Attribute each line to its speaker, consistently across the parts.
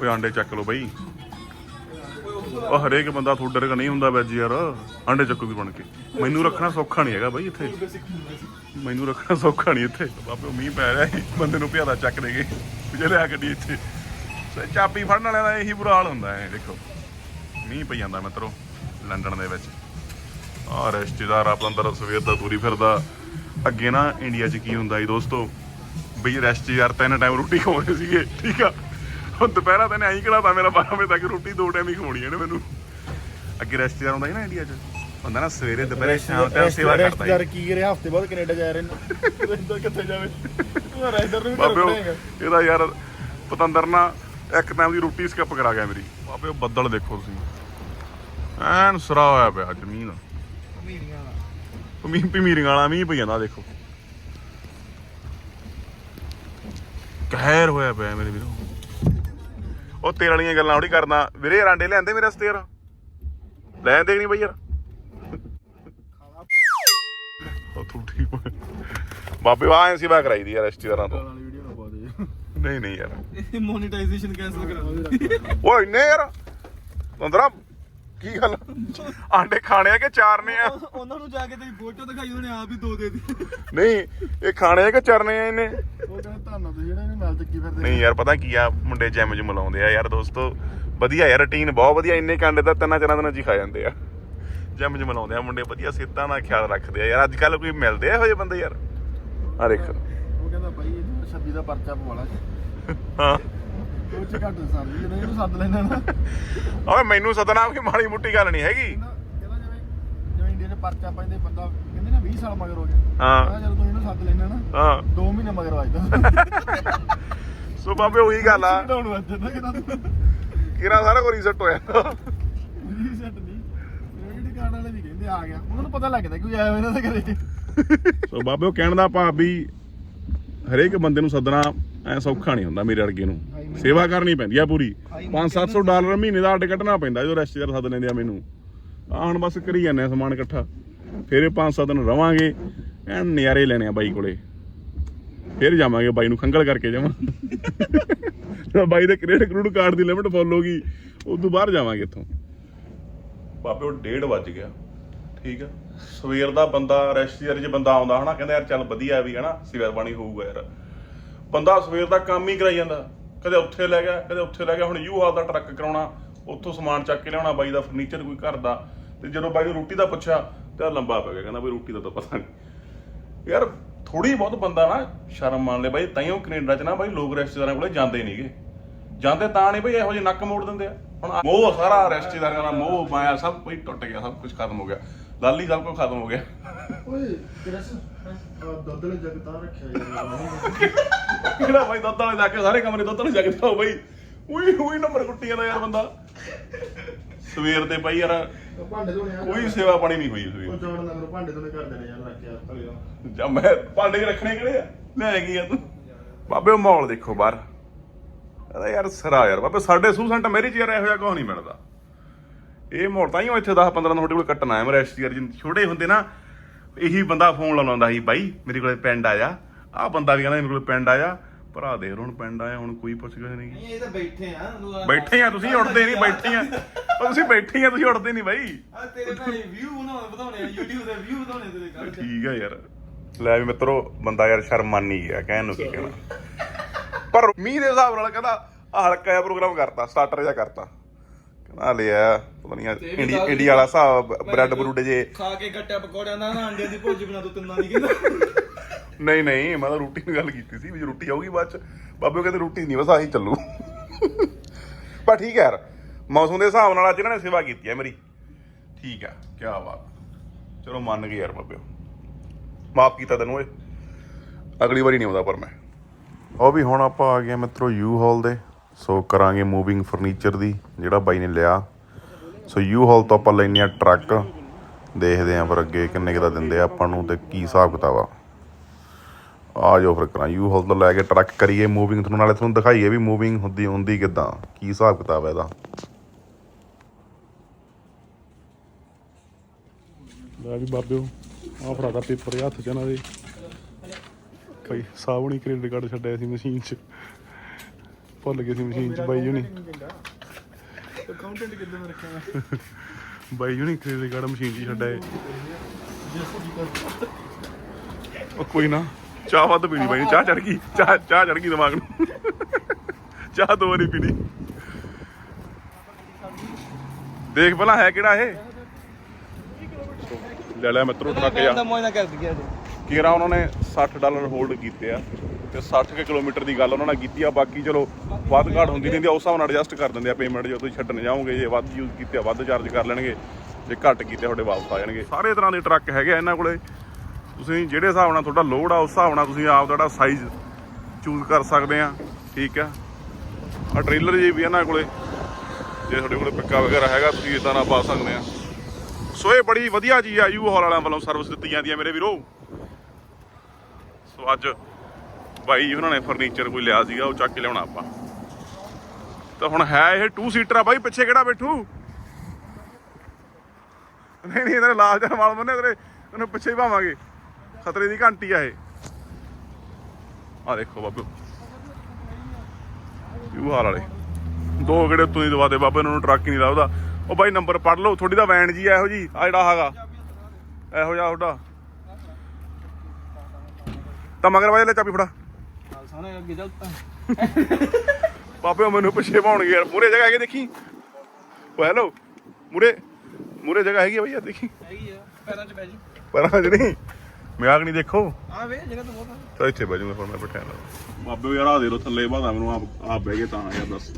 Speaker 1: ਓਏ ਆਂਡੇ ਚੱਕ ਲਓ ਬਈ। ਉਹ ਹਰੇਕ ਬੰਦਾ ਤੁਹਾਡੇ ਵਰਗਾ ਨਹੀਂ ਹੁੰਦਾ ਵੈਜ ਯਾਰ। ਆਂਡੇ ਚੱਕੂਗੀ ਬਣ ਕੇ। ਮੈਨੂੰ ਰੱਖਣਾ ਸੌਖਾ ਨਹੀਂ ਹੈਗਾ ਬਈ ਇੱਥੇ। ਮੈਨੂੰ ਰੱਖਣਾ ਸੌਖਾ ਨਹੀਂ ਇੱਥੇ। ਬਾਬੇ ਮੀਂਹ ਪੈ ਰਿਹਾ ਸੀ। ਬੰਦੇ ਨੂੰ ਪਿਆਦਾ ਚੱਕ ਦੇਗੇ ਜੇ ਲਿਆ ਗੱਡੀ ਇੱਥੇ। ਚਾਬੀ ਫੜਨ ਵਾਲਿਆਂ ਦਾ ਇਹੀ ਬੁਰਾ ਹਾਲ ਹੁੰਦਾ ਹੈ, ਦੇਖੋ। ਮੀਂਹ ਪਈ ਜਾਂਦਾ ਮਿੱਤਰੋ, ਲੰਡਨ ਦੇ ਵਿੱਚ। ਆ ਰਿਸ਼ਤੇਦਾਰ ਆਪਣਾ ਸਵੇਰ ਦਾ ਤੁਰੀ ਫਿਰਦਾ। ਅੱਗੇ ਨਾ ਇੰਡੀਆ 'ਚ ਕੀ ਹੁੰਦਾ ਸੀ ਦੋਸਤੋ? ਬਈ ਰਿਸ਼ਤੇਦਾਰ ਤਿੰਨ ਟਾਈਮ ਰੋਟੀ ਖਵਾਉਂਦੇ ਸੀਗੇ, ਠੀਕ ਆ? ਹੁਣ ਦੁਪਹਿਰਾ ਤਾਂ ਐਂ ਕਿਹੜਾ ਮੇਰਾ 12 ਵਜੇ ਤੱਕ ਰੋਟੀ ਦੋ ਟਾਈਮ ਹੀ ਖਵਾਉਣੀ ਇਹਨੇ ਮੈਨੂੰ। ਅੱਗੇ ਰਿਸ਼ਤੇਦਾਰ ਹੁੰਦਾ ਸੀ ਨਾ ਇੰਡੀਆ 'ਚ। ਹੁੰਦਾ ਨਾ ਸਵੇਰੇ ਦੁਪਹਿਰੇ ਸ਼ਾਮ ਤੱਕ ਸੇਵਾ ਕਰਦਾ
Speaker 2: ਯਾਰ ਕੀ ਰਿਹਾ ਹਫ਼ਤੇ ਬਾਅਦ ਕੈਨੇਡਾ ਜਾ ਰਹੇ ਨੇ। ਇੱਧਰ ਕਿੱਥੇ ਜਾਵੇ? ਯਾਰ ਇੱਧਰ ਨੂੰ ਵੀ
Speaker 1: ਉਹ-
Speaker 2: ਕਰਨਾ
Speaker 1: ਇਹਦਾ ਯਾਰ ਪਤੰਦਰ ਨਾ ਇੱਕ ਟਾਈਮ ਦੀ ਰੋਟੀ ਸਕਿਪ ਕਰਾ ਗਿਆ ਮੇਰੀ। ਬਾਬੇ ਉਹ ਬੱਦਲ ਦੇਖੋ ਤੁਸੀਂ। ਐਨ ਸਰਾ ਹੋਇਆ ਪਿਆ ਜ਼ਮੀਨ। ਮੀਂਹ ਪਮੀਰੀਆਂ ਵਾਲਾ ਮੀਂਹ ਪਈ ਜਾਂਦਾ ਦੇਖੋ। ਕਹਿਰ ਹੋਇਆ ਪਿਆ ਮੇਰੇ ਵੀਰੋ। ਉਹ ਤੇਰੇ ਵਾਲੀਆਂ ਗੱਲਾਂ ਥੋੜੀ ਕਰਦਾ। ਵੀਰੇ ਰਾਂਡੇ ਲਿਆਂਦੇ ਮੇਰੇ ਵਾਸਤੇ ਯਾਰ। ਲੈਂਦੇ ਨਹੀਂ ਬਈ ਯਾਰ। ਉਹ ਤੂੰ ਠੀਕ। ਬਾਬੇ ਆ ਐਂ ਸੇਵਾ ਕਰਾਈ ਦੀ ਯਾਰ ਰਿਸ਼ਤੇਦਾਰਾਂ ਤੋਂ।
Speaker 2: ਨਾ
Speaker 1: ਨਹੀਂ ਨਹੀਂ ਯਾਰ।
Speaker 3: ਮੋਨੇਟਾਈਜੇਸ਼ਨ ਕੈਨਸਲ ਕਰਾ
Speaker 1: ਓਏ ਇੰਨੇ ਯਾਰ। ਤੰਦਰਾ ਕੀ ਗੱਲ? ਆਂਡੇ ਖਾਣੇ ਆ ਕਿ ਚਾਰਨੇ ਆ?
Speaker 3: ਉਹਨਾਂ ਨੂੰ ਜਾ ਕੇ ਤੇਰੀ ਫੋਟੋ ਦਿਖਾਈ ਉਹਨੇ ਆਪ ਹੀ ਦੋ ਦੇ ਦਿੱਤੀ।
Speaker 1: ਨਹੀਂ ਇਹ ਖਾਣੇ ਆ ਕਿ ਚਰਨੇ ਆ ਇਹਨੇ?
Speaker 2: ਉਹ ਕਹਿੰਦਾ ਤੁਹਾਨੂੰ ਤੇ ਜਿਹੜਾ ਇਹਨੇ ਨਾਲ ਚੱਕੀ ਫਿਰਦੇ
Speaker 1: ਨਹੀਂ ਯਾਰ ਪਤਾ ਕੀ ਆ ਮੁੰਡੇ ਜਿਮ ਜੁਮ ਲਾਉਂਦੇ ਆ ਯਾਰ ਦੋਸਤੋ। ਵਧੀਆ ਯਾਰ ਰੁਟੀਨ ਬਹੁਤ ਵਧੀਆ ਇੰਨੇ ਕਾਂਡੇ ਤਾਂ ਤਿੰਨਾਂ ਚਾਰਾਂ ਦਿਨਾਂ ਚ ਹੀ ਖਾ ਜਾਂਦੇ ਆ। ਜਿਮ ਜੁਮ ਲਾਉਂਦੇ ਆ ਮੁੰਡੇ ਵਧੀਆ ਸਿਹਤਾਂ ਦਾ ਖਿਆਲ ਰੱਖਦੇ ਆ। ਯਾਰ ਅੱਜ ਕੱਲ ਕੋਈ ਮਿਲਦੇ ਆ ਇਹੋ ਜਿਹੇ ਬੰਦੇ ਯਾਰ? ਆ ਦੇਖ।
Speaker 2: ਉਹ ਕਹਿੰਦਾ ਬਾਈ ਇਹ 26 ਦਾ ਪਰਚਾ ਪਵਾਲਾ
Speaker 1: ਹਾਂ।
Speaker 2: ਉਹ ਚ ਘੱਟ ਸੰਦ ਜਦੋਂ ਇਹਨੂੰ ਸੱਦ ਲੈਣਾ ਨਾ।
Speaker 1: ਓਏ ਮੈਨੂੰ ਸਦਨਾ ਕੋਈ ਮਾੜੀ ਮੁੱਟੀ ਗੱਲ ਨਹੀਂ ਹੈਗੀ।
Speaker 2: ਕਹਿੰਦਾ ਕਹਿੰਦਾ ਜਿਵੇਂ ਜਿਵੇਂ ਇੰਡੀਆ 'ਚ ਪਰਚਾ ਪੈਂਦੇ ਬੰਦਾ ਕਹਿੰਦੇ ਨਾ 20 ਸਾਲ ਮਗਰ ਹੋ ਗਿਆ
Speaker 1: ਹਾਂ।
Speaker 2: ਕਹਿੰਦਾ ਜਦੋਂ ਤੂੰ ਇਹਨੂੰ ਸੱਦ ਲੈਣਾ ਨਾ।
Speaker 1: ਹਾਂ।
Speaker 2: 2 ਮਹੀਨੇ ਮਗਰ ਵੱਜਦਾ
Speaker 1: ਸੋ ਬਾਬੇ ਉਹੀ ਗੱਲ ਆ।
Speaker 2: ਡਾਊਨ ਵੱਜਦਾ ਕਹਿੰਦਾ
Speaker 1: ਕਿਰਾ ਸਾਰਾ ਕੁਝ ਰੀਸੈਟ ਹੋਇਆ।
Speaker 2: ਰੀਸੈਟ ਨਹੀਂ। ਜਿਹੜੀ ਕਾਰਡ ਵਾਲੇ ਵੀ ਕਹਿੰਦੇ ਆ ਗਿਆ। ਉਹਨਾਂ ਨੂੰ ਪਤਾ ਲੱਗਦਾ ਕਿ ਆਇਆ ਇਹਨਾਂ ਦੇ ਘਰੇ
Speaker 1: ਸੋ ਬਾਬੇ ਉਹ ਕਹਿਣ ਦਾ ਭਾਵ ਵੀ ਹਰੇਕ ਬੰਦੇ ਨੂੰ ਸੱਦਣਾ ਐ ਸੌਖਾ ਨਹੀਂ ਹੁੰਦਾ ਮੇਰੇ ਵਰਗੇ ਨੂੰ। ਸੇਵਾ ਕਰਨੀ ਪੈਂਦੀ ਆ ਪੂਰੀ। 5-700 ਡਾਲਰ ਮਹੀਨੇ ਦਾ ਅੱਡ ਕੱਢਣਾ ਪੈਂਦਾ ਜਦੋਂ ਰਿਸ਼ਤੇਦਾਰ ਸੱਦ ਲੈਂਦੇ ਆ ਮੈਨੂੰ। ਆ ਹੁਣ ਬਸ ਕਰੀ ਜਾਂਦੇ ਆ ਸਮਾਨ ਇਕੱਠਾ। ਫਿਰ ਇਹ 5-7 ਦਿਨ ਰਵਾਂਗੇ ਐਨ ਨਜ਼ਾਰੇ ਲੈਣੇ ਆ ਬਾਈ ਕੋਲੇ। ਫਿਰ ਜਾਵਾਂਗੇ ਬਾਈ ਨੂੰ ਖੰਗਲ ਕਰਕੇ ਜਾਵਾਂ। ਬਾਈ ਦੇ ਕ੍ਰੈਡਿਟ ਕਰੂਡ ਕਾਰਡ ਦੀ ਲਿਮਟ ਫੁੱਲ ਹੋ ਗਈ। ਉਦੋਂ ਬਾਹਰ ਜਾਵਾਂਗੇ ਇੱਥੋਂ। ਬਾਬੇ ਉਹ 1:30 ਵੱਜ ਗਿਆ। ਠੀਕ ਆ। ਸਵੇਰ ਦਾ ਬੰਦਾ ਰੈਸਟੀਅਰ 'ਚ ਬੰਦਾ ਆਉਂਦਾ ਹਨਾ? ਕਹਿੰਦਾ ਯਾਰ ਚੱਲ ਵਧੀਆ ਵੀ ਹਨਾ? ਸਵੇਰ ਬਾਣੀ ਹੋਊਗਾ ਯਾਰ। ਬੰਦਾ ਸਵੇਰ ਦਾ ਕੰਮ ਹੀ ਕਰਾਈ ਜਾਂਦਾ। ਕਦੇ ਉੱਥੇ ਲੈ ਗਿਆ ਕਦੇ ਉੱਥੇ ਲੈ ਗਿਆ। ਹੁਣ ਯੂ ਹਾਲ ਦਾ ਟਰੱਕ ਕਰਾਉਣਾ ਉੱਥੋਂ ਸਮਾਨ ਚੱਕ ਕੇ ਲਿਆਉਣਾ ਬਾਈ ਦਾ ਫਰਨੀਚਰ ਕੋਈ ਘਰ ਦਾ। ਤੇ ਜਦੋਂ ਬਾਈ ਨੂੰ ਰੋਟੀ ਦਾ ਪੁੱਛਿਆ ਤੇ ਲੰਬਾ ਪੈ ਗਿਆ ਕਹਿੰਦਾ ਬਈ ਰੋਟੀ ਦਾ ਤਾਂ ਪਤਾ ਨਹੀਂ। ਯਾਰ ਥੋੜੀ ਬਹੁਤ ਬੰਦਾ ਨਾ ਸ਼ਰਮ ਮੰਨ ਲੈ ਬਾਈ ਤਾਈਓ ਕੈਨੇਡਾ 'ਚ ਨਾ ਬਾਈ ਲੋਕ ਰਿਸ਼ਤੇਦਾਰਾਂ ਕੋਲੇ ਜਾਂਦੇ ਨਹੀਂਗੇ ਜਾਂਦੇ ਤਾਂ ਨਹੀਂ ਬਈ ਇਹੋ ਜਿਹੇ ਨੱਕ ਮੋੜ ਦਿੰਦੇ ਆ। ਹੁਣ ਮੋਹ ਸਾਰਾ ਰਿਸ਼ਤੇਦਾਰਾਂ ਦਾ ਮੋਹ ਮਾਇਆ ਸਭ ਕੁਝ ਟੁੱਟ ਗਿਆ ਸਭ ਕੁਝ ਖਤਮ ਹੋ ਗਿਆ। ਲਾਲੀ ਸਭ ਕੁਝ ਖਤਮ ਹੋ ਗਿਆ।
Speaker 2: ਓਏ ਕਿਰਸ ਦੁੱਧ ਲੈ ਜਗ ਤਾਂ ਰੱਖਿਆ ਯਾਰ।
Speaker 1: ਕਿਹੜਾ ਬਾਈ ਦੁੱਧ ਵਾਲੇ ਜਾ ਕੇ ਸਾਰੇ ਕਮਰੇ ਦੁੱਧ ਵਾਲੇ ਜਗਦਾ ਹੋ ਬਾਈ। ਉਹੀ ਉਹੀ ਨੰਬਰ ਕੁੱਟੀਆਂ ਦਾ ਯਾਰ ਬੰਦਾ। ਸਵੇਰ ਤੇ ਬਾਈ ਯਾਰ
Speaker 2: ਭਾਂਡੇ ਧੋਣੇ ਆ।
Speaker 1: ਕੋਈ ਸੇਵਾ ਪਾਣੀ ਨਹੀਂ ਹੋਈ
Speaker 2: ਉਹ
Speaker 1: ਸਵੇਰ
Speaker 2: ਜਾਣ ਨਾ ਕਰੋ ਭਾਂਡੇ ਧੋਣੇ ਕਰ ਦੇਣੇ ਯਾਰ ਥਲੇ ਦਾ
Speaker 1: ਜਾਂ ਮੈਂ ਭਾਂਡੇ ਰੱਖਣੇ ਕਿਹੜੇ ਆ? ਲੈ ਗਈ ਆ ਤੂੰ? ਬਾਬੇ ਉਹ ਮਾਹੌਲ ਦੇਖੋ ਬਾਹਰ। ਅਰੇ ਯਾਰ ਸਰਾ ਯਾਰ ਬਾਬੇ ਸਾਡੇ ਸੂਸੈਂਟ ਮੇਰੀ ਚ ਯਾਰ ਇਹੋ ਜਿਹਾ ਨਹੀਂ ਮਿਲਦਾ। ਇਹ ਮਾਹੌਲ ਤਾਂ ਹੀ ਉਹ ਇੱਥੇ 10 15 ਤੁਹਾਡੇ ਕੋਲ ਕੱਟਣਾ ਹੈ। ਮੇਰੇ ਯਾਰ ਜਿੰ ਛੋਟੇ ਹੁੰਦੇ ਨਾ ਇਹੀ ਬੰਦਾ ਫੋਨ ਲਾਉਂਦਾ ਸੀ ਬਾਈ ਮੇਰੇ ਕੋਲੇ ਪਿੰਡ ਆ ਜਾ ਆਹ ਬੰਦਾ ਵੀ ਕਹਿੰਦਾ ਮੇਰੇ ਕੋਲੇ ਪਿੰਡ ਆ ਜਾ ਭਰਾ ਦੇ ਹੁਣ ਪਿੰਡ ਆਇਆ ਹੁਣ ਕੋਈ ਪੁੱਛ ਗਿਆ ਨਹੀਂ
Speaker 3: ਇਹ ਤਾਂ ਬੈਠੇ ਆ
Speaker 1: ਬੈਠੇ ਆ ਤੁਸੀਂ ਉੱਡਦੇ ਨਹੀਂ ਬੈਠੇ ਆ। ਤੁਸੀਂ ਬੈਠੇ ਆ ਤੁਸੀਂ ਉੱਡਦੇ ਨਹੀਂ ਬਾਈ।
Speaker 3: ਆ ਤੇਰੇ ਭਾਈ ਵਿਊ ਬਣਾਉਣੇ ਵਧਾਉਣੇ ਆ YouTube ਦੇ ਵਿਊ ਵਧਾਉਣੇ ਤੇਰੇ ਕੱਢ
Speaker 1: ਠੀਕ ਆ ਯਾਰ। ਲੈ ਵੀ ਮਿੱਤਰੋ ਬੰਦਾ ਯਾਰ ਸ਼ਰਮ ਮੰਨ ਨਹੀਂ ਗਿਆ ਕਹਿਣ ਨੂੰ ਕੀ ਕਹਿਣਾ। ਪਰ ਮੀਂਹ ਦੇ ਹਿਸਾਬ ਨਾਲ ਕਹਿੰਦਾ ਹਲਕਾ ਜਿਹਾ ਪ੍ਰੋਗਰਾਮ ਕਰਤਾ ਸਟਾਰਟਰ ਜਿਹਾ ਕਰਤਾ। ਕਹਿੰਦਾ ਲਿਆ ਪਤਾ ਨਹੀਂ
Speaker 3: ਤੇ ਇਹ ਵੀ
Speaker 1: ਇੰਡੀ
Speaker 3: ਗੱਲ-
Speaker 1: ਇੰਡੀਆ ਵਾਲਾ ਹਿਸਾਬ ਬ੍ਰੈਡ ਬਰੂਡ ਜੇ।
Speaker 3: ਖਾ ਕੇ ਗੱਟਿਆ ਪਕੌੜਿਆਂ ਦਾ ਨਾ ਅੰਡਿਆਂ ਦੀ ਭੁਰਜੀ ਬਣਾ ਦੋ ਤਿੰਨਾਂ ਦੀ ਕਹਿੰਦਾ
Speaker 1: ਨਹੀਂ ਨਹੀਂ, ਮੈਂ ਤਾਂ ਰੋਟੀ ਦੀ ਗੱਲ ਕੀਤੀ ਸੀ ਵੀ ਰੋਟੀ ਆਊਗੀ ਬਾਅਦ ਚ, ਬਾਬੇ ਉਹ ਕਹਿੰਦੇ ਰੋਟੀ ਨਹੀਂ, ਬਸ ਆਹੀ ਚੱਲੂ। ਪਰ ਠੀਕ ਹੈ ਯਾਰ, ਮੌਸਮ ਦੇ ਹਿਸਾਬ ਨਾਲ ਅੱਜ ਇਹਨਾਂ ਨੇ ਸੇਵਾ ਕੀਤੀ ਹੈ ਮੇਰੀ। ਠੀਕ ਆ ਕੀ ਬਾਤ। ਚਲੋ ਮੰਨ ਗਏ ਯਾਰ ਬਾਬੇ ਮਾਫ ਕੀਤਾ ਤੈਨੂੰ ਓਏ। ਅਗਲੀ ਵਾਰੀ ਨਹੀਂ ਆਉਂਦਾ ਪਰ ਮੈਂ। ਉਹ ਵੀ ਹੁਣ ਆਪਾਂ ਆ ਗਏ ਮਿੱਤਰੋ ਯੂ ਹਾਲ ਦੇ। ਸੋ ਕਰਾਂਗੇ ਮੂਵਿੰਗ ਫਰਨੀਚਰ ਦੀ, ਜਿਹੜਾ ਬਾਈ ਨੇ ਲਿਆ। ਸੋ ਯੂ ਹਾਲ ਤੋਂ ਆਪਾਂ ਲੈਨੇ ਆ ਟਰੱਕ ਦੇਖਦੇ ਆਂ ਫਿਰ ਅੱਗੇ ਕਿੰਨੇ ਕੁ ਦਾ ਦਿੰਦੇ ਆਪਾਂ ਨੂੰ ਤੇ ਕੀ ਹਿਸਾਬ ਕਿਤਾਬ ਆ। ਆ ਜਾਓ ਫਿਰ ਕਰਾਂ। ਯੂ ਹਾਲ ਤੋਂ ਲੈ ਕੇ ਟਰੱਕ ਕਰੀਏ ਮੂਵਿੰਗ ਤੁਹਾਨੂੰ ਨਾਲੇ ਤੁਹਾਨੂੰ ਦਿਖਾਈਏ ਵੀ ਮੂਵਿੰਗ ਹੁੰਦੀ ਹੁੰਦੀ ਕਿਦਾਂ, ਕੀ ਹਿਸਾਬ ਕਿਤਾਬ ਹੈ ਇਹਦਾ। ਲੈ ਵੀ ਬਾਬਿਓ ਆ ਫੜਾਦਾ ਪੇਪਰ ਹੱਥ ਚ ਇਹਨਾਂ ਦੇ। ਕਈ ਸਾਬਣੀ ਕ੍ਰੈਡਿਟ ਕਾਰਡ ਛੱਡਿਆ ਸੀ ਮਸ਼ੀਨ 'ਚ। ਭੁੱਲ ਗਏ ਸੀ ਮਸ਼ੀਨ ਚ, ਬਾਈ ਜੁਣੀ
Speaker 2: ਅਕਾਊਂਟੈਂਟ ਕਿੱਦਾਂ ਦਾ ਰੱਖਿਆ ਮੈਂ
Speaker 1: ਬਾਈ ਜੁਣੀ ਖਰੀਦ ਗੜ ਮਸ਼ੀਨ ਚ ਛੱਡਿਆ ਉਹ ਕੋਈ ਨਾ। ਚਾਹ ਵੱਧ ਪੀਣੀ ਬਾਈ ਨੇ, ਚਾਹ ਚੜ ਗਈ ਚਾਹ ਚਾਹ ਚੜ ਗਈ ਦਿਮਾਗ ਨੂੰ। ਚਾਹ ਦੋ ਵਾਰੀ ਪੀਣੀ। ਦੇਖ ਪਹਿਲਾਂ ਹੈ ਕਿਹੜਾ ਇਹ। ਲੈ ਲਿਆ ਮਿੱਤਰੋ ਟਰੱਕ ਜਾ
Speaker 3: ਮੋਇਨਾ ਕਰ ਦਿਆ
Speaker 1: ਕੀਰਾ ਉਹਨਾਂ ਨੇ 60 ਡਾਲਰ ਹੋਲਡ ਕੀਤੇ ਆ ਤੇ 60 ਕੁ ਕਿਲੋਮੀਟਰ ਦੀ ਗੱਲ ਉਹਨਾਂ ਨਾਲ ਕੀਤੀ ਆ ਬਾਕੀ ਚਲੋ ਵੱਧ ਘਾਟ ਹੁੰਦੀ ਰਹਿੰਦੀ ਆ ਉਸ ਹਿਸਾਬ ਨਾਲ ਐਡਜਸਟ ਕਰ ਦਿੰਦੇ ਆ ਪੇਮੈਂਟ ਜਦੋਂ ਤੁਸੀਂ ਛੱਡਣ ਜਾਓਗੇ ਜੇ ਵੱਧ ਯੂਜ਼ ਕੀਤੇ ਆ ਵੱਧ ਚਾਰਜ ਕਰ ਲੈਣਗੇ ਜੇ ਘੱਟ ਕੀਤੇ ਤੁਹਾਡੇ ਵਾਪਸ ਆ ਜਾਣਗੇ। ਸਾਰੇ ਤਰ੍ਹਾਂ ਦੇ ਟਰੱਕ ਹੈਗੇ ਆ ਇਹਨਾਂ ਕੋਲੇ। ਤੁਸੀਂ ਜਿਹੜੇ ਹਿਸਾਬ ਨਾਲ ਤੁਹਾਡਾ ਲੋਡ ਆ, ਉਸ ਹਿਸਾਬ ਨਾਲ ਤੁਸੀਂ ਆਪ ਦਾ ਜਿਹੜਾ ਸਾਈਜ਼ ਚੂਜ਼ ਕਰ ਸਕਦੇ ਆ। ਠੀਕ ਆ? ਆ ਟ੍ਰੇਲਰ ਜੀ ਵੀ ਇਹਨਾਂ ਕੋਲੇ। ਜੇ ਤੁਹਾਡੇ ਕੋਲੇ ਪੱਕਾ ਵਗੈਰਾ ਹੈਗਾ, ਤੁਸੀਂ ਇਦਾਂ ਨਾਲ ਪਾ ਸਕਦੇ ਆ। ਸੋ ਇਹ ਬੜੀ ਵਧੀਆ ਚੀਜ਼ ਆ ਯੂ ਹਾਲ ਵਾਲਿਆਂ ਵੱਲੋਂ ਸਰਵਿਸ ਦਿੱਤੀ ਜਾਂਦੀ ਆ ਮੇਰੇ ਵੀਰੋ। ਸੋ ਅੱਜ ਬਾਈ ਉਹਨਾਂ ਨੇ ਫਰਨੀਚਰ ਕੋਈ ਲਿਆ ਸੀਗਾ, ਉਹ ਚੱਕ ਕੇ ਲਿਆਉਣਾ ਆਪਾਂ। ਤਾਂ ਹੁਣ ਹੈ ਇਹ 2 ਸੀਟਰ ਆ ਬਾਈ, ਪਿੱਛੇ ਕਿਹੜਾ ਬੈਠੂ? ਨਹੀਂ ਨਹੀਂ, ਇਹਦੇ ਲਾਲ ਜਿਹਾ ਮਾਲ ਬੰਨੇ ਤੇਰੇ ਉਹਨੂੰ ਪਿੱਛੇ ਹੀ ਭਾਵਾਂਗੇ ਖਤਰੇ ਦੀ ਘੰਟੀ ਆ ਇਹ। ਆ ਦੇਖੋ ਬਾਬੂ। ਯੂ ਹਾਲ ਵਾਲੇ। ਦੋ ਗੇੜੇ ਉੱਤੋਂ ਦੀ ਦਵਾ ਦੇ ਬਾਬੇ ਨੂੰ ਟਰੱਕ ਹੀ ਨਹੀਂ ਲੱਭਦਾ। ਉਹ ਬਾਈ ਨੰਬਰ ਪੜ ਲਓ ਥੋੜੀ ਦਾ ਵੈਨ ਜੀ ਇਹੋ ਜੀ ਆ ਜਿਹੜਾ ਹੈਗਾ। ਇਹੋ ਜਿਹਾ ਤੁਹਾਡਾ। ਤਾਂ ਮਗਰ ਵਾਜੇ ਲੈ ਚਾਬੀ ਫੜਾ।
Speaker 3: ਅੱਗੇ ਚੱਲ।
Speaker 1: ਉਹ ਮੈਨੂੰ ਪਿੱਛੇ ਪਾਉਣਗੇ ਯਾਰ ਮੂਰੇ ਜਗ੍ਹਾ ਹੈਗੀ ਦੇਖੀ। ਓ ਹੈਲੋ ਮੂਰੇ ਮੂਰੇ ਜਗ੍ਹਾ ਹੈਗੀ ਆ ਯਾਰ ਦੇਖੀ।
Speaker 3: ਹੈਗੀ ਆ ਪੈਰਾਂ 'ਚ ਬਹਿ ਜੀ
Speaker 1: ਪਰ ਜਿਹੜੀ ਮਿਆਗ ਨਹੀਂ ਦੇਖੋ।
Speaker 3: ਆ ਵੇ ਜਗ੍ਹਾ ਤਾਂ ਬਹੁਤ ਆ।
Speaker 1: ਤਾਂ ਇੱਥੇ ਬਹਿ ਜਾਊਂਗਾ ਫਿਰ ਮੈਂ ਬਿਠਾ ਲਾ ਬਾਬੇ ਯਾਰ ਆ ਦੇ ਲੋ ਥੱਲੇ ਬਾਦਾ ਮੈਨੂੰ ਆਪ ਆਪ ਬਹਿ ਗਏ ਤਾਂ ਯਾਰ ਦੱਸ।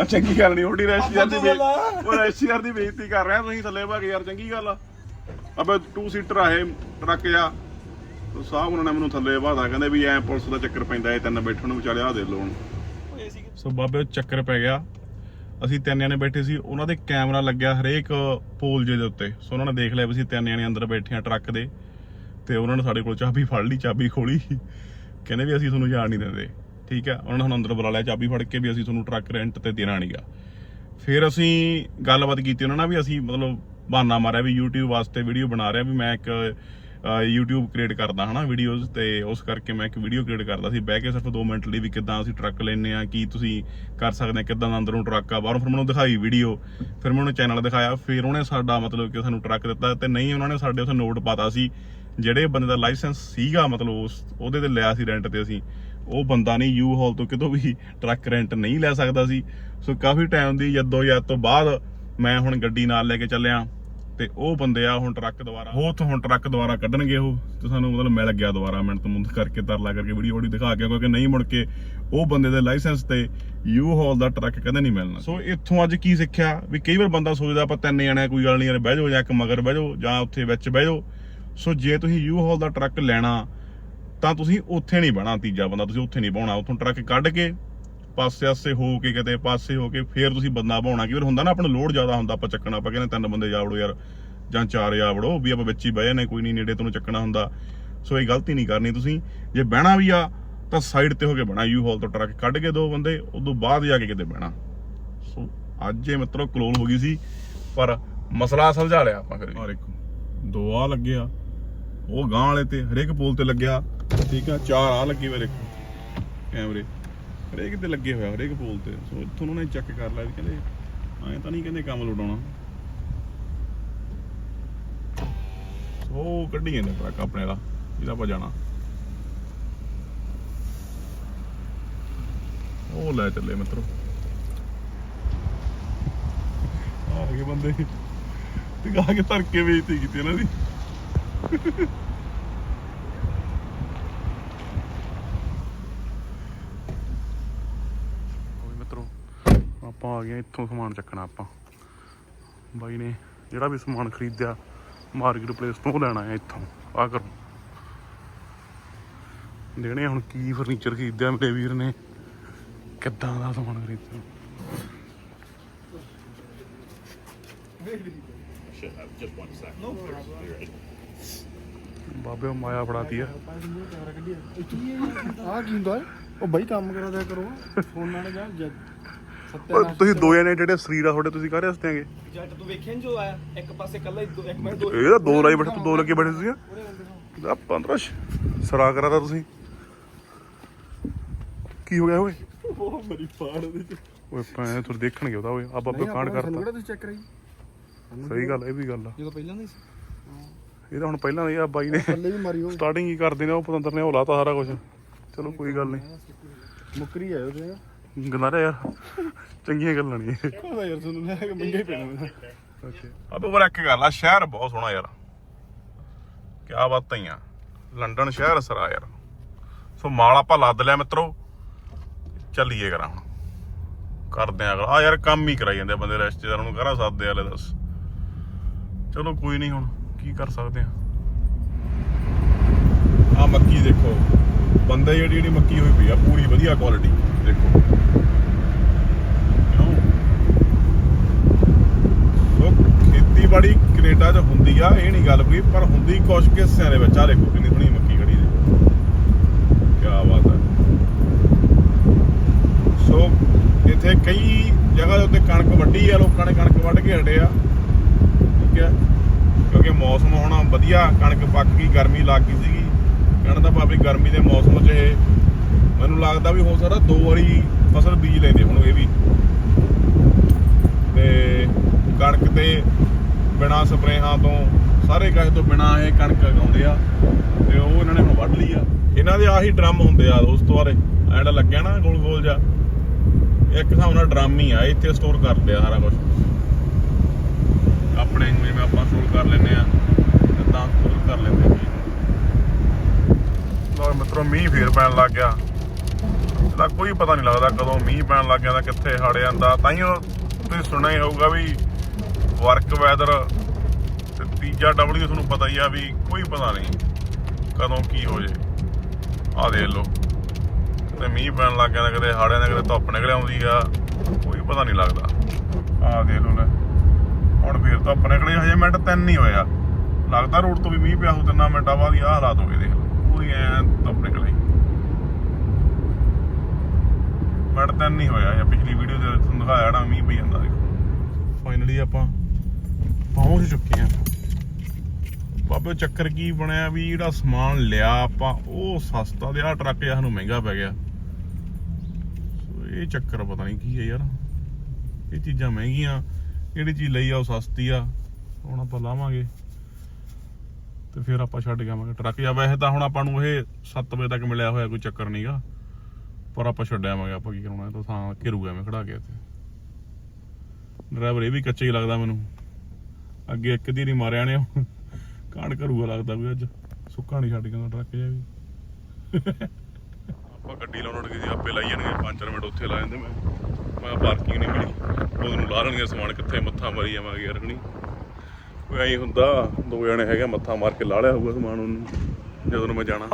Speaker 1: ਆ ਚੰਗੀ ਗੱਲ ਨਹੀਂ ਹੋਣੀ ਰੈਸ਼ੀਅਰ ਦੀ ਬੇ ਉਹ ਰੈਸ਼ੀਅਰ ਦੀ ਬੇਇੱਜ਼ਤੀ ਕਰ ਰਿਹਾ ਤੁਸੀਂ ਥੱਲੇ ਬਹਿ ਕੇ ਯਾਰ ਚੰਗੀ ਗੱਲ ਆ। ਅਬੇ 2 ਸੀਟਰ ਆ ਇਹ ਟਰੱਕ ਜਾ ਸਾਹਿਬ ਉਹਨਾਂ ਨੇ ਮੈਨੂੰ ਥੱਲੇ ਬਾਦਾ ਕਹਿੰਦੇ ਵੀ ਐ ਪੁਲਿਸ ਦਾ ਚੱਕਰ ਪੈਂਦਾ ਇਹ ਤਿੰਨ ਬੈਠਣ ਨੂੰ ਵਿਚਾਲੇ ਆ ਦੇ ਲੋ
Speaker 3: ਸੋ
Speaker 1: ਬਾਬੇ ਚੱਕਰ ਪੈ ਗਿਆ। ਅਸੀਂ ਤਿੰਨ ਜਣੇ ਬੈਠੇ ਸੀ ਉਹਨਾਂ ਦੇ ਕੈਮਰਾ ਲੱਗਿਆ ਹਰੇਕ ਪੋਲ ਜੇ ਦੇ ਉੱਤੇ। ਸੋ ਉਹਨਾਂ ਨੇ ਦੇਖ ਲਿਆ ਵੀ ਅਸੀਂ ਤਿੰਨ ਜਣੇ ਅੰਦਰ ਬੈਠੇ ਆ ਟਰੱਕ ਦੇ। ਤੇ ਉਹਨਾਂ ਨੇ ਸਾਡੇ ਕੋਲ ਚਾਬੀ ਫੜ ਲਈ ਚਾਬੀ ਖੋਲੀ। ਕਹਿੰਦੇ ਵੀ ਅਸੀਂ ਤੁਹਾਨੂੰ ਜਾਣ ਨਹੀਂ ਦਿੰਦੇ। ਠੀਕ ਹੈ? ਉਹਨਾਂ ਨੇ ਸਾਨੂੰ ਅੰਦਰ ਬੁਲਾ ਲਿਆ ਚਾਬੀ ਫੜ ਕੇ ਵੀ ਅਸੀਂ ਤੁਹਾਨੂੰ ਟਰੱਕ ਰੈਂਟ ਤੇ ਦੇਣਾ ਨਹੀਂਗਾ ਫਿਰ ਅਸੀਂ ਗੱਲਬਾਤ ਕੀਤੀ ਉਹਨਾਂ ਨਾਲ ਵੀ ਅਸੀਂ ਮਤਲਬ ਬਹਾਨਾ ਮਾਰਿਆ ਵੀ YouTube ਵਾਸਤੇ ਵੀਡੀਓ ਬਣਾ ਰਿਹਾ ਵੀ ਮੈਂ ਇੱਕ ਅਹ, YouTube ਕ੍ਰੀਏਟ ਕਰਦਾ ਹਨਾ ਵੀਡੀਓਜ਼ ਤੇ ਉਸ ਕਰਕੇ ਮੈਂ ਇੱਕ ਵੀਡੀਓ ਕ੍ਰੀਏਟ ਕਰਦਾ ਸੀ। ਬਹਿ ਕੇ ਸਿਰਫ 2 ਮਿੰਟ ਲਈ ਵੀ ਕਿੱਦਾਂ ਅਸੀਂ ਟਰੱਕ ਲੈਨੇ ਆ ਕੀ ਤੁਸੀਂ ਕਰ ਸਕਦੇ ਆ ਕਿੱਦਾਂ ਦਾ ਅੰਦਰੋਂ ਟਰੱਕ ਆ। ਬਾਹਰੋਂ ਫਿਰ ਮੈਨੂੰ ਦਿਖਾਈ ਵੀਡੀਓ ਫਿਰ ਮੈਂ ਉਹਨੂੰ ਚੈਨਲ ਦਿਖਾਇਆ। ਫਿਰ ਉਹਨੇ ਸਾਡਾ ਮਤਲਬ ਕਿ ਸਾਨੂੰ ਟਰੱਕ ਦਿੱਤਾ ਤੇ ਨਹੀਂ ਉਹਨਾਂ ਨੇ ਸਾਡੇ ਉੱਥੇ ਨੋਟ ਪਾਤਾ ਸੀ ਜਿਹੜੇ ਬੰਦੇ ਦਾ ਲਾਇਸੈਂਸ ਸੀਗਾ, ਮਤਲਬ ਉਸ, ਉਹਦੇ ਤੇ ਲਿਆ ਸੀ ਰੈਂਟ ਤੇ ਅਸੀਂ, ਉਹ ਬੰਦਾ ਨਹੀਂ ਯੂ ਹਾਲ ਤੋਂ ਕਿਤੋਂ ਵੀ ਟਰੱਕ ਰੈਂਟ ਨਹੀਂ ਲੈ ਸਕਦਾ ਸੀ। ਸੋ ਕਾਫੀ ਟਾਈਮ ਦੀ ਜੱਦੋ ਜੱਦ ਤੋਂ ਬਾਅਦ ਮੈਂ ਹੁਣ ਗੱਡੀ ਨਾਲ ਲੈ ਕੇ ਚੱਲਿਆ ਤੇ ਉਹ ਬੰਦੇ ਆ ਹੁਣ ਟਰੱਕ ਦੁਬਾਰਾ ਉਹ ਤੋਂ ਹੁਣ ਟਰੱਕ ਦੁਬਾਰਾ ਕੱਢਣਗੇ ਉਹ। ਤੇ ਸਾਨੂੰ ਮਤਲਬ ਮਿਲ ਗਿਆ ਦੁਬਾਰਾ ਮਿੰਟ ਤੋਂ ਮੁੰਦ ਕਰਕੇ, ਤਰਲਾ ਕਰਕੇ ਵੀਡੀਓ ਵੀਡੀਓ ਦਿਖਾ ਕੇ, ਕਿਉਂਕਿ ਨਹੀਂ ਮੁੜ ਕੇ ਉਹ ਬੰਦੇ ਦੇ ਲਾਇਸੈਂਸ ਤੇ ਯੂ ਹਾਲ ਦਾ ਟਰੱਕ ਕਦੇ ਨਹੀਂ ਮਿਲਣਾ। ਸੋ ਇੱਥੋਂ ਅੱਜ ਕੀ ਸਿੱਖਿਆ? ਵੀ ਕਈ ਵਾਰ ਬੰਦਾ ਸੋਚਦਾ ਆਪਾਂ ਤਿੰਨ ਜਣੇ ਕੋਈ ਗੱਲ ਨਹੀਂ, ਯਾਰ ਬਹਿ ਜਾਓ ਜਾਂ ਇੱਕ ਮਗਰ ਬਹਿ ਜਾਓ ਜਾਂ ਉੱਥੇ ਵਿੱਚ ਬਹਿ ਜਾਓ। ਸੋ ਜੇ ਤੁਸੀਂ ਯੂ ਹਾਲ ਦਾ ਟਰੱਕ ਲੈਣਾ, ਤਾਂ ਤੁਸੀਂ ਉੱਥੇ ਨਹੀਂ ਬਹਿਣਾ ਤੀਜਾ ਬੰਦਾ, ਤੁਸੀਂ ਉੱਥੇ ਨਹੀਂ ਬਾਉਣਾ ਉੱਥੋਂ ਟਰੱਕ ਕੱਢ ਕੇ ਪਾਸੇ ਆਸੇ ਹੋ ਕੇ, ਕਿਤੇ ਪਾਸੇ ਹੋ ਕੇ ਫੇਰ ਤੁਸੀਂ ਬੰਦਾ ਬਾਉਣਾ ਕਿ ਫਿਰ ਹੁੰਦਾ ਨਾ, ਆਪਣਾ ਲੋਡ ਜ਼ਿਆਦਾ ਹੁੰਦਾ, ਆਪਾਂ ਚੱਕਣਾ, ਆਪਾਂ ਕਹਿੰਦੇ ਤਿੰਨ ਬੰਦੇ ਜਾ ਵੜੋ ਯਾਰ, ਜਾਂ ਚਾਰ ਜਾ ਵੜੋ ਵੀ ਆਪਾਂ ਵਿੱਚ ਹੀ ਬਹਿ ਜਾਂਦੇ ਕੋਈ ਨਹੀਂ, ਨੇੜੇ ਤੁਹਾਨੂੰ ਚੱਕਣਾ ਹੁੰਦਾ। ਸੋ ਇਹ ਗਲਤੀ ਨਹੀਂ ਕਰਨੀ ਤੁਸੀਂ। ਜੇ ਬਹਿਣਾ ਵੀ ਆ, ਤਾਂ ਸਾਈਡ ਤੇ ਹੋ ਕੇ ਬਹਿਣਾ ਯੂ ਹਾਲ ਤੋਂ ਟਰੱਕ ਕੱਢ ਕੇ ਦੋ ਬੰਦੇ, ਉਦੋਂ ਬਾਅਦ ਜਾ ਕੇ ਕਿਤੇ ਬਹਿਣਾ। ਸੋ ਅੱਜ ਇਹ ਮਤਲਬ ਕਲੋਲ ਹੋ ਗਈ ਸੀ, ਪਰ ਮਸਲਾ ਸੁਲਝਾ ਲਿਆ ਆਪਾਂ ਫਿਰ ਆ ਦੋ ਆ ਲੱਗਿਆ ਉਹ ਗਾਂ ਵਾਲੇ ਤੇ, ਹਰੇਕ ਪੋਲ ਤੇ ਲੱਗਿਆ। ਠੀਕ ਆ, ਚਾਰ ਆ ਲੱਗੇ ਹੋਏ ਦੇਖੋ ਕੈਮਰੇ। ਹਰੇਕ ਤੇ ਲੱਗੇ ਹੋਇਆ ਹਰੇਕ ਪੋਲ ਤੇ। ਸੋ ਇੱਥੋਂ ਉਹਨਾਂ ਨੇ ਚੈੱਕ ਕਰ ਲਿਆ ਵੀ ਕਹਿੰਦੇ, ਐਂ ਤਾਂ ਨਹੀਂ ਕਹਿੰਦੇ ਕੰਮ ਲੁਟਾਉਣਾ ਸੋ ਉਹ ਕੱਢੀ ਜਾਂਦੇ ਟਰੱਕ ਆਪਣੇ ਦਾ ਜਿਹਦਾ ਆਪਾਂ ਜਾਣਾ। ਉਹ ਲੈ ਚੱਲੇ ਮਿੱਤਰੋ। ਆ ਗਏ ਬੰਦੇ। ਤੇ ਗਾ ਕੇ ਧਰ ਕੇ ਵੇਚਤੀ ਕੀਤੀ ਇਹਨਾਂ ਦੀ। ਓਏ ਮਿੱਤਰੋ ਆਪਾਂ ਆ ਗਏ ਇੱਥੋਂ ਸਮਾਨ ਚੱਕਣਾ ਆਪਾਂ। ਬਾਈ ਨੇ ਜਿਹੜਾ ਵੀ ਸਮਾਨ ਖਰੀਦਿਆ ਮਾਰਕੀਟ ਪਲੇਸ ਤੋਂ ਲੈਣਾ ਹੈ ਇੱਥੋਂ। ਆ ਕਰ। ਦੇਣੇ ਹੁਣ ਕੀ ਫਰਨੀਚਰ ਖਰੀਦਿਆ ਮੇਰੇ ਵੀਰ ਨੇ। ਕਿੱਦਾਂ ਦਾ ਸਮਾਨ ਖਰੀਦਿਆ। ਬਾਬੇ ਉਹ ਮਾਇਆ ਫੜਾਤੀ ਆ।
Speaker 2: ਆ ਕੀ ਹੁੰਦਾ ਹੈ? ਉਹ ਬਾਈ ਕੰਮ ਕਰਾ ਦਿਆ ਕਰੋ। ਫੋਨ ਨਾਲ ਜਾ ਜਦ
Speaker 1: ਓਏ ਤੁਸੀਂ ਦੋ ਜਣੇ ਜਿਹੜੇ ਸਰੀਰ ਆ ਤੁਹਾਡੇ ਤੁਸੀਂ ਕਾਹਦੇ ਵਾਸਤੇ ਆਗੇ
Speaker 3: ਜੱਟ ਤੂੰ ਵੇਖਿਆ ਨੀ ਜੋ ਆਇਆ? ਇੱਕ ਪਾਸੇ ਕੱਲਾ ਇੱਕ ਇੱਕ ਮੈਂ ਦੋ
Speaker 1: ਇਹ ਤਾਂ ਦੋ ਲਾਈ ਬੈਠੇ ਤੂੰ ਦੋ ਲੱਗੇ ਬੈਠੇ ਤੁਸੀਂ ਆ 15 ਸਰਾ ਕਰਾਦਾ ਤੁਸੀਂ। ਕੀ ਹੋ ਗਿਆ ਓਏ?
Speaker 2: ਬਹੁਤ ਬੜੀ ਫਾੜ ਉਹਦੇ ਚ।
Speaker 1: ਓਏ ਭੈਣ ਤੁਰ ਦੇਖਣਗੇ ਉਹਦਾ ਓਏ। ਆ ਬਾਬੇ ਕਾਂਡ ਕਰਤਾ।
Speaker 2: ਕਿਹੜਾ ਤੁਸੀਂ ਚੈੱਕ ਕਰਾਈ।
Speaker 1: ਸਹੀ ਗੱਲ ਇਹ ਵੀ ਗੱਲ ਆ।
Speaker 2: ਜਦੋਂ ਪਹਿਲਾਂ ਨਹੀਂ ਸੀ।
Speaker 1: ਇਹ ਤਾਂ ਹੁਣ ਪਹਿਲਾਂ ਹੀ ਆ ਬਾਈ ਨੇ
Speaker 2: ਥੱਲੇ ਵੀ ਮਾਰੀ ਉਹ
Speaker 1: ਸਟਾਰਟਿੰਗ ਹੀ ਕਰਦੇ ਨੇ ਉਹ ਪਤੰਦਰ ਨੇ ਉਹ ਲਾਤਾ ਸਾਰਾ ਕੁਝ ਚਲੋ ਕੋਈ ਗੱਲ ਨਹੀਂ।
Speaker 2: ਮੁੱਕਰੀ ਆਏ ਉਹਦੇ
Speaker 1: ਗੰਦਾ ਰਿਹਾ। ਯਾਰ ਚੰਗੀਆਂ ਗੱਲਾਂ ਨਹੀਂ
Speaker 2: ਉਹਦਾ ਯਾਰ ਤੁਹਾਨੂੰ ਲੈ ਕੇ ਮੰਗੇ ਪੈਣਾ ਮੈਨੂੰ
Speaker 1: ਅਬੇ ਪਰ ਇੱਕ ਗੱਲ ਆ ਸ਼ਹਿਰ ਬਹੁਤ ਸੋਹਣਾ ਯਾਰ। ਕੀ ਬਾਤਾਂ ਆ। ਲੰਡਨ ਸ਼ਹਿਰ ਸਰਾ ਯਾਰ। ਸੋ ਮਾਲ ਆਪਾਂ ਲੱਦ ਲਿਆ ਮਿੱਤਰੋ। ਚੱਲੀਏ ਕਰਾਂ ਹੁਣ। ਕਰਦੇ ਆ ਆ ਯਾਰ ਕੰਮ ਹੀ ਕਰਾਈ ਜਾਂਦੇ ਬੰਦੇ ਰਿਸ਼ਤੇਦਾਰਾਂ ਨੂੰ ਕਰਾ ਸਕਦੇ ਆ ਲੈ ਦੱਸ। ਚਲੋ ਕੋਈ ਨਹੀਂ ਹੁਣ, ਕੀ ਕਰ ਸਕਦੇ ਆ ਆ ਮੱਕੀ ਦੇਖੋ, ਬੰਦੇ ਜਿਹੜੀ ਜਿਹੜੀ ਮੱਕੀ ਹੋਈ ਪਈ ਆ, ਪੂਰੀ ਵਧੀਆ ਕੁਆਲਿਟੀ ਦੇਖੋ। ਖੇਤੀਬਾੜੀ ਕੈਨੇਡਾ 'ਚ ਹੁੰਦੀ ਆ, ਇਹ ਨਹੀਂ ਗੱਲ ਕੋਈ, ਪਰ ਹੁੰਦੀ ਕੁਛ ਕੁ ਦੇ ਵਿੱਚ। ਆ ਦੇਖੋ ਕਿੰਨੀ ਸੋਹਣੀ ਮੱਕੀ ਖੜੀ ਦੇ ਕੀ ਬਾਤ ਹੈ ਸੋ, ਇੱਥੇ ਕਈ ਜਗ੍ਹਾ ਦੇ ਉੱਤੇ ਕਣਕ ਵੱਢੀ ਆ, ਲੋਕਾਂ ਨੇ ਕਣਕ ਵੱਢ ਕੇ ਹਟੇ ਆ। ਠੀਕ ਕਿਉਂਕਿ ਮੌਸਮ ਹੁਣ ਵਧੀਆ, ਕਣਕ ਪੱਕ ਗਈ, ਗਰਮੀ ਲੱਗ ਗਈ ਸੀਗੀ। ਕਹਿਣ ਦਾ ਭਾਵੇਂ ਗਰਮੀ ਦੇ ਮੌਸਮ 'ਚ ਇਹ ਮੈਨੂੰ ਲੱਗਦਾ ਵੀ ਹੋ ਸਕਦਾ ਦੋ ਵਾਰੀ ਫਸਲ ਬੀਜ ਲੈਂਦੇ ਹੁਣ ਇਹ ਵੀ। ਤੇ ਕਣਕ ਤੇ ਬਿਨਾ ਸਪਰੇਹਾਂ ਤੋਂ, ਸਾਰੇ ਕਾਹੇ ਤੋਂ ਬਿਨਾ ਇਹ ਕਣਕ ਉਗਾਉਂਦੇ ਆ, ਤੇ ਉਹ ਇਹਨਾਂ ਨੇ ਹੁਣ ਵੱਢ ਲਈ ਆ। ਇਹਨਾਂ ਦੇ ਆਹੀ ਡਰਮ ਹੁੰਦੇ ਆ ਉਸ ਤੋਂ ਐਂ ਜਿਹੜਾ ਲੱਗਿਆ ਨਾ ਗੋਲ ਗੋਲ ਜਾ ਇੱਕ ਹਿਸਾਬ ਨਾਲ ਡਰਮ ਹੀ ਆ, ਇੱਥੇ ਸਟੋਰ ਕਰਦੇ ਆ ਸਾਰਾ ਕੁਝ ਆਪਣੇ ਜਿਵੇਂ ਆਪਾਂ ਸਟੋਰ ਕਰ ਲੈਂਦੇ ਆ ਤਾਂ ਸਟੋਰ ਕਰ ਲੈਂਦੇ ਆ ਲੋ ਮਿੱਤਰੋ, ਮੀਂਹ ਫੇਰ ਪੈਣ ਲੱਗ ਗਿਆ। ਇਹਦਾ ਕੋਈ ਪਤਾ ਨਹੀਂ ਲੱਗਦਾ ਕਦੋਂ ਮੀਂਹ ਪੈਣ ਲੱਗ ਜਾਂਦਾ ਕਿੱਥੇ ਹੜ ਜਾਂਦਾ। ਤਾਈਓ ਤੁਸੀਂ ਸੁਣਿਆ ਹੀ ਹੋਊਗਾ ਵੀ ਵਰਕ ਵੈਦਰ ਤੇ ਤੀਜਾ ਡਬਲਯੂ ਤੁਹਾਨੂੰ ਪਤਾ ਹੀ ਆ ਵੀ ਕੋਈ ਪਤਾ ਨਹੀਂ ਕਦੋਂ ਕੀ ਹੋ ਜੇ ਆ ਦੇਖ ਲਓ ਤੇ ਮੀਂਹ ਪੈਣ ਲੱਗ ਗਿਆ ਕਦੇ ਹੜ ਜਾਂਦਾ ਕਦੇ ਧੁੱਪ ਨਿਕਲ ਆਉਂਦੀ ਆ, ਕੋਈ ਪਤਾ ਨਹੀਂ ਲੱਗਦਾ। ਆ ਦੇਖ ਲਓ ਲੈ। ਧੁੱਪ ਨਿਕਲੇ ਹਜੇ ਮਿੰਟ ਤਿੰਨ ਨਹੀਂ ਹੋਇਆ ਲੱਗਦਾ ਰੋਡ ਤੋਂ ਵੀ ਮੀਂਹ ਪਿਆ ਹੋ ਤਿੰਨਾਂ ਮਿੰਟਾਂ ਬਾਅਦ ਹੀ ਆਹ ਹਾਲਾਤ ਹੋ ਗਏ ਦੇਖ ਲਓ। ਪੂਰੀ ਐ ਧੁੱਪ ਨਿਕਲੀ। ਮਿੰਟ ਤਿੰਨ ਨਹੀਂ ਹੋਇਆ ਜਾਂ ਪਿਛਲੀ ਵੀਡੀਓ ਦੇ ਵਿੱਚ ਤੁਹਾਨੂੰ ਦਿਖਾਇਆ ਨਾ, ਮੀਂਹ ਪਈ ਜਾਂਦਾ ਦੇਖੋ। ਫਾਈਨਲੀ ਆਪਾਂ ਪਹੁੰਚ ਚੁੱਕੇ ਹਾਂ ਬਾਬੇ, ਚੱਕਰ ਕੀ ਬਣਿਆ ਵੀ ਜਿਹੜਾ ਸਮਾਨ ਲਿਆ ਆਪਾਂ, ਉਹ ਸਸਤਾ ਤੇ ਆਹ ਟਰੱਕ ਜਿਹਾ ਸਾਨੂੰ ਮਹਿੰਗਾ ਪੈ ਗਿਆ। ਸੋ ਇਹ ਚੱਕਰ ਪਤਾ ਨਹੀਂ ਕੀ ਹੈ ਯਾਰ। ਇਹ ਚੀਜ਼ਾਂ ਮਹਿੰਗੀਆਂ। ਜਿਹੜੀ ਚੀਜ਼ ਲਈ ਆ ਉਹ ਸਸਤੀ ਆ, ਹੁਣ ਆਪਾਂ ਲਾਵਾਂਗੇ। ਤੇ ਫਿਰ ਆਪਾਂ ਛੱਡ ਕੇ ਆਵਾਂਗੇ ਟਰੱਕ। ਜਾਂ ਵੈਸੇ ਤਾਂ ਹੁਣ ਆਪਾਂ ਨੂੰ ਇਹ 7 ਵਜੇ ਤੱਕ ਮਿਲਿਆ ਹੋਇਆ ਕੋਈ ਚੱਕਰ ਨਹੀਂਗਾ ਪਰ ਆਪਾਂ ਛੱਡ ਆਵਾਂਗੇ, ਆਪਾਂ ਕੀ ਕਰਾਉਣਾ ਤਾਂ ਥਾਂ ਘਿਰੂਗਾ ਐਵੇਂ ਖੜਾ ਕੇ ਇੱਥੇ। ਡਰਾਈਵਰ ਇਹ ਵੀ ਕੱਚਾ ਹੀ ਲੱਗਦਾ ਮੈਨੂੰ। ਅੱਗੇ ਇੱਕ ਦੀ ਨਹੀਂ ਮਾਰਿਆ ਨੇ ਉਹ। ਕਾਂਡ ਕਰੂਗਾ ਲੱਗਦਾ ਵੀ ਅੱਜ। ਸੁੱਕਾ ਨਹੀਂ ਛੱਡ ਗਿਆ ਟਰੱਕ ਜਿਹਾ ਵੀ। ਆਪਾਂ ਗੱਡੀ ਲਾਉਣ ਲੱਗੇ ਸੀ, ਆਪੇ ਲਾਈ ਜਾਣਗੇ। 5 ਮਿੰਟ ਉੱਥੇ ਲਾ ਜਾਂਦੇ ਮੈਂ। ਮੈਂ ਪਾਰਕਿੰਗ ਨਹੀਂ ਮਿਲੀ। ਉਹਨੂੰ ਨੂੰ ਲਾ ਲੈਣਗੇ ਸਮਾਨ ਕਿੱਥੇ, ਮੱਥਾ ਮਾਰੀ ਜਾਵਾਂਗੇ ਯਾਰ ਹਣੀ। ਕੋਈ ਐਂ ਹੁੰਦਾ, ਦੋ ਜਣੇ ਹੈਗੇ, ਮੱਥਾ ਮਾਰ ਕੇ ਲਾ ਲਿਆ ਹੋਊਗਾ ਸਮਾਨ ਉਹਨੂੰ, ਜਦੋਂ ਮੈਂ ਜਾਣਾ।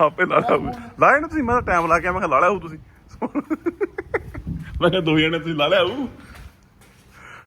Speaker 1: ਆਪੇ ਲਾ ਲਿਆ ਹੋਊ ਲਾਇਆ ਨਾ ਤੁਸੀਂ? ਮੈਂ ਟਾਈਮ ਲਾ ਕੇ ਮੈਂ ਕਿਹਾ ਲਾ ਲਿਆ ਹੋਊ ਤੁਸੀਂ। ਮੈਂ ਕਿਹਾ ਦੋ ਜਣੇ ਤੁਸੀਂ ਲਾ ਲਿਆ ਹੋਊ।